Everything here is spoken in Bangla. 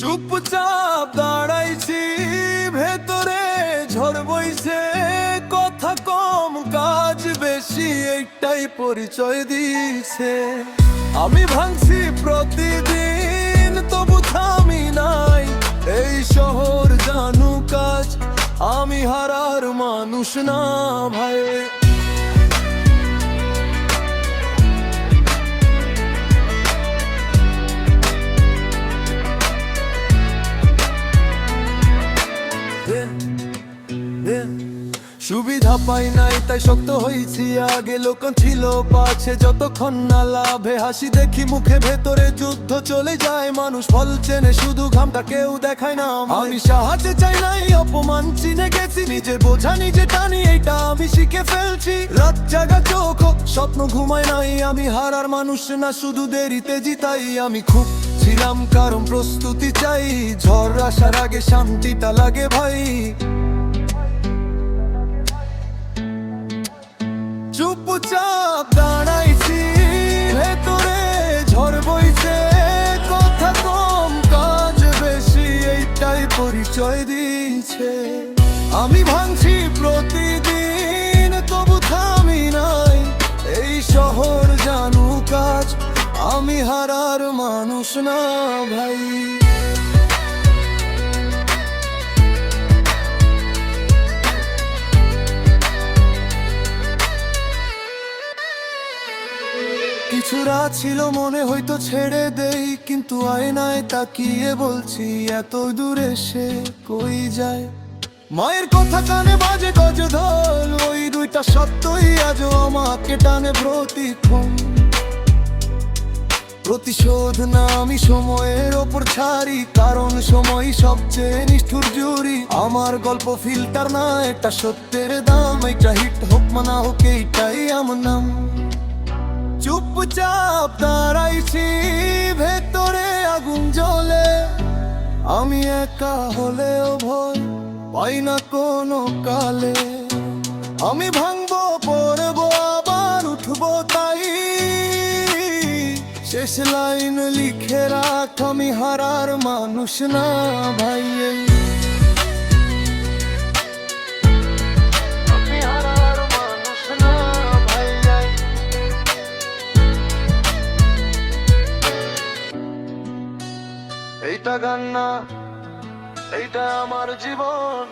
চুপচাপ দাঁড়াইছি, ভেতরে ঝড় বইছে। কথা কম, কাজ বেশি, এইটাই পরিচয় দিছে। আমি ভাঙছি প্রতিদিন, তবু থামি নাই। এই শহর জানু কাজ আমি হারার মানুষ না ভাই। সুবিধা পাই নাই, তাই শক্ত হয়েছি আগে লোক ছিল পাছে, যতক্ষণ না লাভে হাসি দেখি মুখে ভেতরে যুদ্ধ চলে যায়। মানুষ ফল চেনে, শুধু ঘামটা কেউ দেখায় না আমি সাহায্য চাই নাই, অপমান চিনে গেছি, নিজের বোঝা নিজে টানি, এইটা আমি শিখে ফেলছি। রাত জাগা চোখ, স্বপ্ন ঘুমায় নাই, আমি হারার মানুষ না, শুধু দেরিতে জিতাই। আমি খুব ছিলাম কারণ প্রস্তুতি চাই, ঝড় আসার আগে শান্তিটা লাগে ভাই। চুপচাপ দাঁড়াইছি, ভেতরে ঝড় বইছে, কথা কম, কাজ বেশি, এইটাই পরিচয় দিয়েছে। আমি ভাঙছি প্রতিদিন, তবু থামি নাই, এই শহর জানু কাজ আমি হারার মানুষ না ভাই। কিছু ছিল মনে হয়তো ছেড়ে দেই, কিন্তু আয়নায় তাকিয়ে বলছি, এত দূরে সে কই যায়? মায়ের কথা কানে বাজে গজ ধল ওই দুইটা সত্যই আজও আমাকে টানে প্রতিক্ষণ। প্রতিশোধ না আমি সময়ের ওপর ছাড়ি, কারণ সময় সবচেয়ে নিষ্ঠুর জুরি আমার গল্প ফিল্টার না, এটা সত্যের দাম এটা হিট হোক মানা হোক, এইটাই আমার নাম। চুপচাপ দাঁড়াইছি, ভেতরে আগুন জ্বলে। আমি একা হলেও ভয় পাই না কোনো কালে। আমি ভাঙবো, পড়ব, আবার উঠবো তাই। শেষ লাইন লিখে রাখ, আমি হারার মানুষ না ভাই এইটা গান না এইটা আমার জীবন।